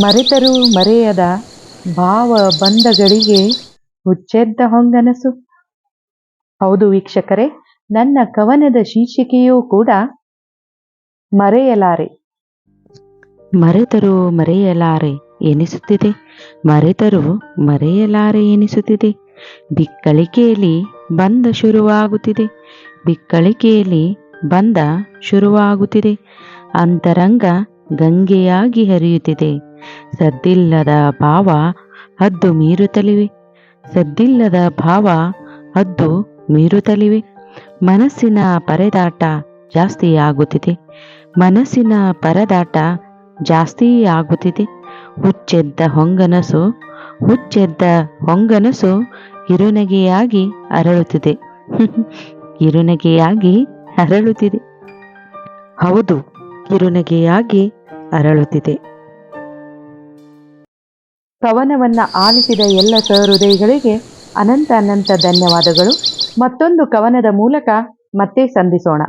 ಮರೆತರೂ ಮರೆಯದ ಭಾವ ಬಂಧಗಳಿಗೆ ಹುಚ್ಚೆದ್ದ ಹೊಂಗನಸು. ಹೌದು ವೀಕ್ಷಕರೇ, ನನ್ನ ಕವನದ ಶೀರ್ಷಿಕೆಯೂ ಕೂಡ ಮರೆಯಲಾರೆ. ಮರೆತರೂ ಮರೆಯಲಾರೆ ಎನಿಸುತ್ತಿದೆ, ಮರೆತರೂ ಮರೆಯಲಾರೆ ಎನಿಸುತ್ತಿದೆ. ಬಿಕ್ಕಳಿಕೆಯಲ್ಲಿ ಬಂದ ಶುರುವಾಗುತ್ತಿದೆ, ಬಿಕ್ಕಳಿಕೆಯಲ್ಲಿ ಬಂದ ಶುರುವಾಗುತ್ತಿದೆ. ಅಂತರಂಗ ಗಂಗೆಯಾಗಿ ಹರಿಯುತ್ತಿದೆ. ಸದ್ದಿಲ್ಲದ ಭಾವ ಹದ್ದು ಮೀರುತ್ತಲಿವೆ. ಸದ್ದಿಲ್ಲದ ಭಾವ ಹದ್ದು ಮೀರುತ್ತಲಿವೆ. ಮನಸ್ಸಿನ ಪರದಾಟ ಜಾಸ್ತಿ ಆಗುತ್ತಿದೆ ಮನಸ್ಸಿನ ಪರದಾಟ ಜಾಸ್ತಿ ಆಗುತ್ತಿದೆ ಹುಚ್ಚೆದ್ದ ಹೊಂಗನಸು ಹುಚ್ಚೆದ್ದ ಹೊಂಗನಸು ಕಿರುನಗೆಯಾಗಿ ಅರಳುತ್ತಿದೆ. ಕಿರುನಗೆಯಾಗಿ ಅರಳುತ್ತಿದೆ. ಹೌದು ಕಿರುನಗೆಯಾಗಿ ಅರಳುತ್ತಿದೆ. ಕವನವನ್ನ ಆಲಿಸಿದ ಎಲ್ಲ ಸಹೃದಯಗಳಿಗೆ ಅನಂತ ಅನಂತ ಧನ್ಯವಾದಗಳು. ಮತ್ತೊಂದು ಕವನದ ಮೂಲಕ ಮತ್ತೆ ಸಂಧಿಸೋಣ.